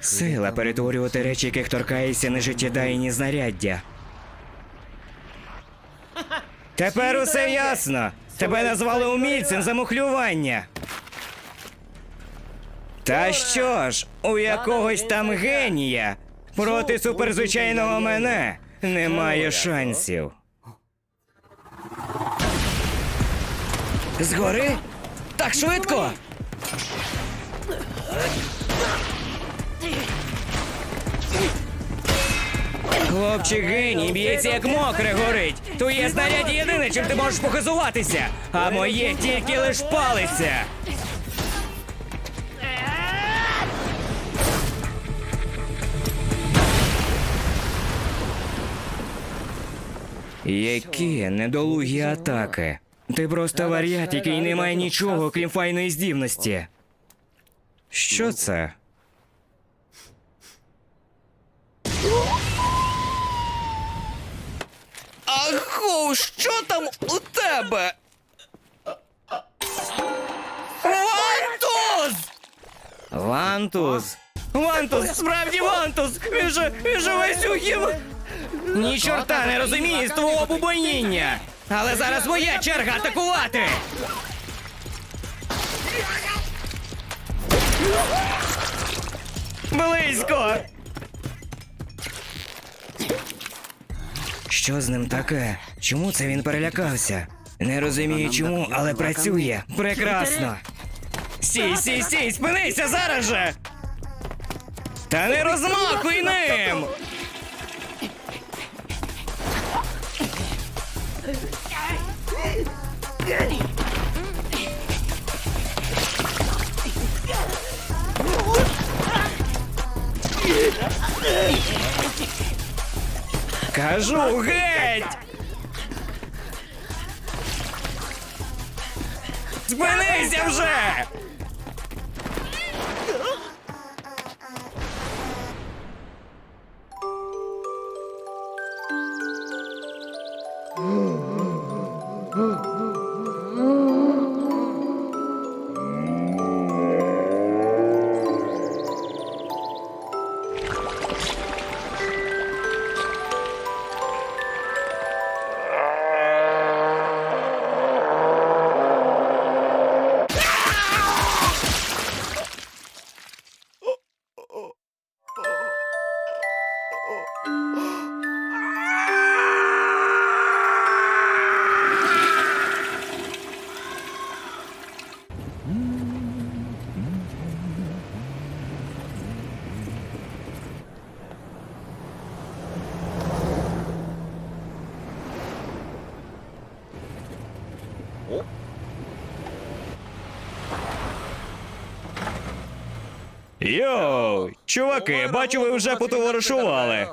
Сила перетворювати речі, яких торкається нежиттєдайні знаряддя. Тепер усе ясно. Тебе назвали умільцем замухлювання. Та що ж, у якогось там генія проти суперзвичайного мене немає шансів. Згори? Так швидко. Хлопчик геній б'ється як мокре горить. Твоє знаряддя єдине, чим ти можеш похизуватися, а моє тільки лиш палиться. Які недолугі атаки. Ти просто вар'ят, який не має нічого, крім файної здібності. Що це? Аху, що там у тебе? Вантуз! Вантуз? Вантуз, справді Вантуз! Він же, він же весь у хім... Ні чорта не розуміє з твого бубоніння! Але зараз моя черга атакувати! Близько! Що з ним таке? Чому це він перелякався? Не розумію чому, але працює. Прекрасно. Сій, сій, сій, спинися зараз же! Та не розмахуй ним! Кажу геть! Спинися вже! Йоу, чуваки, бачу, ви вже потоваришували.